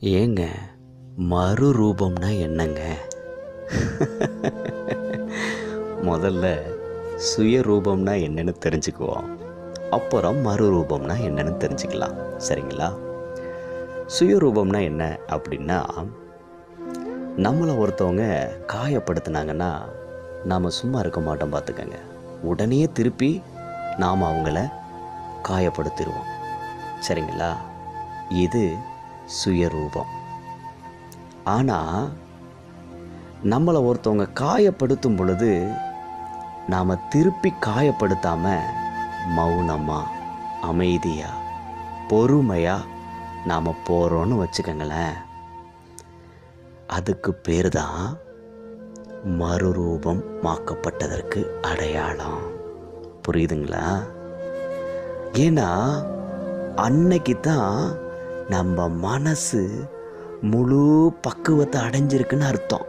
ஏங்க மறுரூபம்னா என்னங்க? முதல்ல சுயரூபம்னா என்னன்னு தெரிஞ்சுக்குவோம். அப்புறம் மறுரூபம்னா என்னன்னு தெரிஞ்சுக்கலாம். சரிங்களா? சுயரூபம்னா என்ன அப்படின்னா நம்மளை ஒருத்தவங்க காயப்படுத்துனாங்கன்னா நாம் சும்மா இருக்க மாட்டோம் பார்த்துக்கங்க உடனே திருப்பி நாம் அவங்கள காயப்படுத்திடுவோம் சரிங்களா? இது சுயரூபம். ஆனால் நம்மளை ஒருத்தவங்க காயப்படுத்தும் பொழுது நாம் திருப்பி காயப்படுத்தாமல் மௌனமாக அமைதியாக பொறுமையாக நாம் போகிறோன்னு வச்சுக்கோங்களேன். அதுக்கு பேர் தான் மறுரூபம் மாக்கப்பட்டதற்கு அடையாளம். புரியுதுங்களா? ஏன்னா அன்னைக்கு தான் நம்ம மனசு முழு பக்குவத்தை அடைஞ்சிருக்குன்னு அர்த்தம்.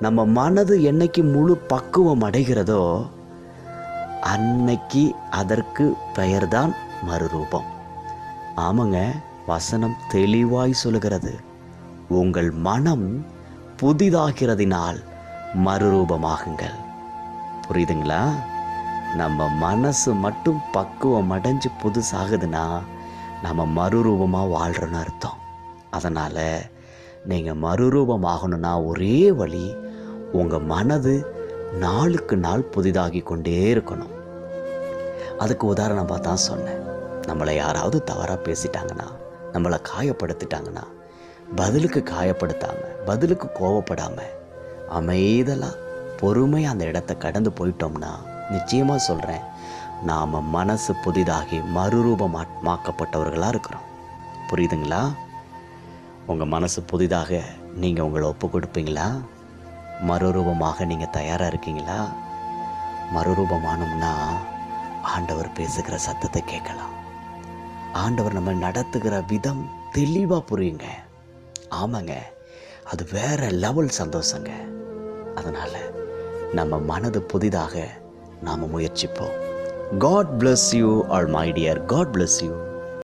நம்ம மனது என்னைக்கு முழு பக்குவம் அடைகிறதோ அன்னைக்கு அதற்கு பெயர்தான் மறுரூபம். ஆமாங்க வசனம் தெளிவாய் சொல்லுகிறது. உங்கள் மனம் புதிதாகிறதினால் மறுரூபமாகுங்கள். புரியுதுங்களா? நம்ம மனசு மட்டும் பக்குவம் அடைஞ்சு புதுசாகுதுன்னா நம்ம மறுரூபமாக வாழ்கிறோன்னு அர்த்தம். அதனால் நீங்கள் மறுரூபமாகணும்னா ஒரே வழி உங்கள் மனது நாளுக்கு நாள் புதிதாகி கொண்டே இருக்கணும். அதுக்கு உதாரணமாக தான் சொன்னேன். நம்மளை யாராவது தவறாக பேசிட்டாங்கன்னா நம்மளை காயப்படுத்திட்டாங்கன்னா பதிலுக்கு காயப்படுத்தாமல் பதிலுக்கு கோவப்படாமல் அமைதலாக பொறுமையாக அந்த இடத்த கடந்து போயிட்டோம்னா நிச்சயமாக சொல்கிறேன் நாம் மனசு புதிதாகி மறுரூபமாக்கப்பட்டவர்களாக இருக்கிறோம். புரியுதுங்களா? உங்கள் மனசு புதிதாக நீங்கள் உங்களை ஒப்பு கொடுப்பீங்களா? மறுரூபமாக நீங்கள் தயாராக இருக்கீங்களா? மறுரூபமானோம்னா ஆண்டவர் பேசுகிற சத்தத்தை கேட்கலாம். ஆண்டவர் நம்ம நடத்துகிற விதம் தெளிவாக புரியுங்க. ஆமாங்க. அது வேற லெவல் சந்தோஷங்க. அதனால் நம்ம மனது புதிதாக நாம் முயற்சிப்போம். God bless you, or my dear, God bless you.